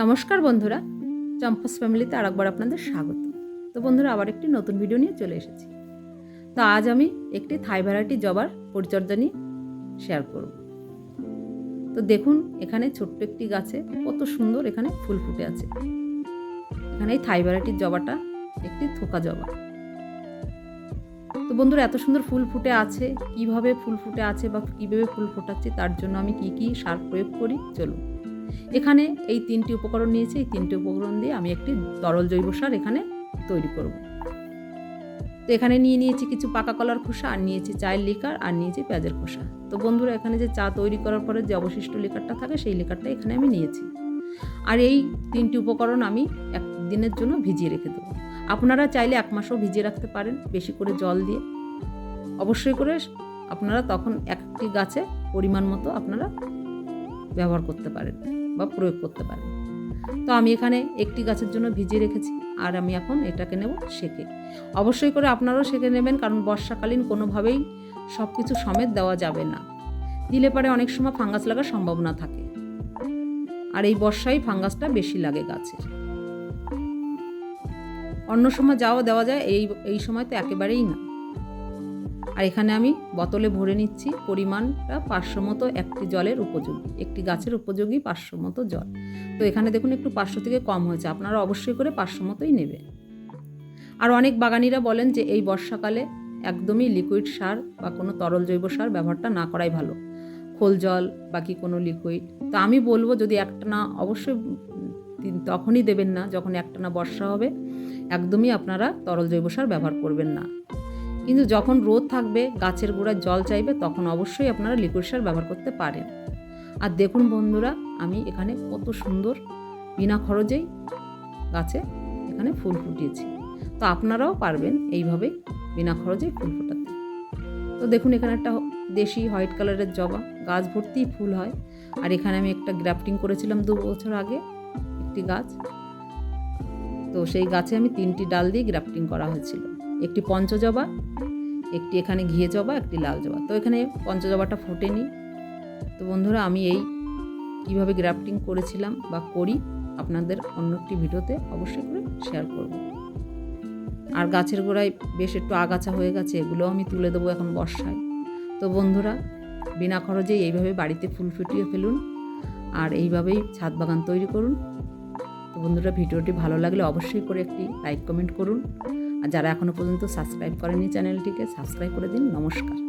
নমস্কার বন্ধুরা, চম্পাস ফ্যামিলিতে আরেকবার আপনাদের স্বাগত। তো বন্ধুরা, আবার একটি নতুন ভিডিও নিয়ে চলে এসেছি। তো আজ আমি একটি থাই ভ্যারাইটি জবার পরিচর্যা নিয়ে শেয়ার করব। তো দেখুন, এখানে ছোট্ট একটি গাছে কত সুন্দর এখানে ফুল ফুটে আছে। এখানে এই থাই ভ্যারাইটির জবাটা একটি থোকা জবা। তো বন্ধুরা, এত সুন্দর ফুল ফুটে আছে, কীভাবে ফুল ফুটে আছে বা কীভাবে ফুল ফোটাচ্ছে, তার জন্য আমি কি কি সার প্রয়োগ করি, চলুন। এখানে এই তিনটি উপকরণ নিয়েছি, এই তিনটি উপকরণ দিয়ে আমি একটি তরল জৈব সার এখানে তৈরি করব। তো এখানে নিয়ে নিয়েছি কিছু পাকা কলার খোসা, আর নিয়েছি চায়ের লিকার, আর নিয়েছি পেঁয়াজের খোসা। তো বন্ধুরা, এখানে যে চা তৈরি করার পরে যে অবশিষ্ট লিকারটা থাকে, সেই লিকারটা এখানে আমি নিয়েছি। আর এই তিনটি উপকরণ আমি এক দিনের জন্য ভিজিয়ে রেখে দেবো। আপনারা চাইলে এক মাসও ভিজিয়ে রাখতে পারেন, বেশি করে জল দিয়ে। অবশ্যই করে আপনারা তখন একটি গাছে পরিমাণ মতো আপনারা ব্যবহার করতে পারেন। বা প্রয়োগ করতে পারেন। তো আমি এখানে একটি গাছের জন্য ভিজিয়ে রেখেছি আর আমি এখন এটাকে নেব সেকে। অবশ্যই করে আপনারাও সেকে নেবেন কারণ বর্ষাকালীন কোনোভাবেই সব কিছু সমেত দেওয়া যাবে না। দিলে পারে অনেক সময় ফাঙ্গাস লাগার সম্ভাবনা থাকে। আর এই বর্ষায় ফাঙ্গাসটা বেশি লাগে গাছের। অন্য সময় যাও দেওয়া যায়, এই এই সময় তো একেবারেই না। আর এখানে আমি বোতলে ভরে নিচ্ছি পরিমাণটা পাঁচশো মতো একটি জলের উপযোগী, একটি গাছের উপযোগী পাঁচশো মতো জল। তো এখানে দেখুন একটু পাঁচশো থেকে কম হয়েছে, আপনারা অবশ্যই করে পাঁচশো মতোই নেবে আর অনেক বাগানিরা বলেন যে এই বর্ষাকালে একদমই লিকুইড সার বা কোনো তরল জৈব সার ব্যবহারটা না করাই ভালো, খোল জল বাকি কোনো লিকুইড তো আমি বলব যদি একটানা অবশ্যই তখনই দেবেন না যখন একটানা বর্ষা হবে, একদমই আপনারা তরল জৈব সার ব্যবহার করবেন না। কিন্তু যখন রোদ থাকবে, গাছের গোড়ায় জল চাইবে, তখন অবশ্যই আপনারা লিকুইড সার ব্যবহার করতে পারেন। আর দেখুন বন্ধুরা, আমি এখানে কত সুন্দর বিনা খরচেই গাছে এখানে ফুল ফুটিয়েছি। তো আপনারাও পারবেন এইভাবেই বিনা খরচেই ফুল ফোটাতে। তো দেখুন, এখানে একটা দেশি হোয়াইট কালারের জবা, গাছ ভর্তি ফুল হয়। আর এখানে আমি একটা গ্রাফটিং করেছিলাম দু বছর আগে, একটি গাছ। তো সেই গাছে আমি তিনটি ডাল দিয়ে গ্রাফটিং করা হয়েছিল। একটি পঞ্চজবা, একটি এখানে ঘিয়ে জবা একটি লাল জবা তো এখানে পঞ্চজবাটা ফোটেনি। তো বন্ধুরা, আমি এই কীভাবে গ্রাফটিং করেছিলাম বা করি, আপনাদের অন্য একটি ভিডিওতে অবশ্যই করে শেয়ার করব। আর গাছের গোড়ায় বেশ একটু আগাছা হয়ে গেছে, এগুলোও আমি তুলে দেবো এখন বর্ষায়। তো বন্ধুরা, বিনা খরচেই এইভাবে বাড়িতে ফুল ফুটিয়ে ফেলুন আর এইভাবেই ছাদ বাগান তৈরি করুন। তো বন্ধুরা, ভিডিওটি ভালো লাগলে অবশ্যই করে একটি লাইক কমেন্ট করুন। আর যারা এখনও পর্যন্ত সাবস্ক্রাইব করেনি চ্যানেলটিকে সাবস্ক্রাইব করে দিন। নমস্কার।